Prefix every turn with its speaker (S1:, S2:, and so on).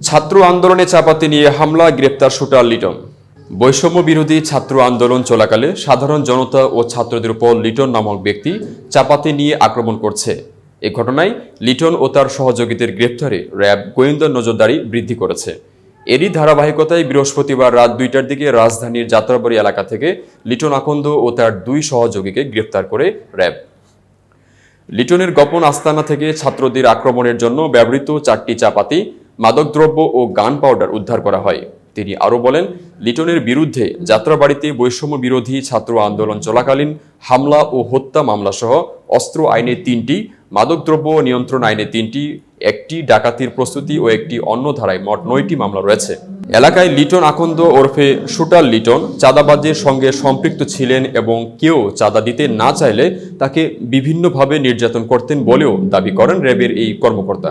S1: ছাত্র আন্দোলনে চাপাতি নিয়ে হামলা, গ্রেপ্তার শুটার লিটন। বৈষম্য বিরোধী ছাত্র আন্দোলন চলাকালে সাধারণ জনতা ও ছাত্রদের উপর লিটন নামক ব্যক্তি চাপাতি নিয়ে আক্রমণ করছে। এ ঘটনায় লিটন ও তার সহযোগীদের গ্রেপ্তারে র্যাব গোয়েন্দা নজরদারি বৃদ্ধি করেছে। এরই ধারাবাহিকতায় বৃহস্পতিবার রাত দুইটার দিকে রাজধানীর যাত্রাবাড়ি এলাকা থেকে লিটন আকন্দ ও তার দুই সহযোগীকে গ্রেপ্তার করে র্যাব। লিটনের গোপন আস্তানা থেকে ছাত্রদের আক্রমণের জন্য ব্যবহৃত চারটি চাপাতি মাদকদ্রব্য ও গান পাউডার উদ্ধার করা হয়। তিনি আরও বলেন, লিটনের বিরুদ্ধে যাত্রাবাড়িতে বৈষম্য বিরোধী ছাত্র আন্দোলন চলাকালীন হামলা ও হত্যা মামলাসহ অস্ত্র আইনে তিনটি, মাদকদ্রব্য নিয়ন্ত্রণ আইনে তিনটি, একটি ডাকাতির প্রস্তুতি ও একটি অন্য ধারায় মোট নয়টি মামলা রয়েছে। এলাকায় লিটন আকন্দ ওরফে শুটার লিটন চাঁদাবাজের সঙ্গে সম্পৃক্ত ছিলেন এবং কেউ চাঁদা দিতে না চাইলে তাকে বিভিন্নভাবে নির্যাতন করতেন বলেও দাবি করেন র্যাবের এই কর্মকর্তা।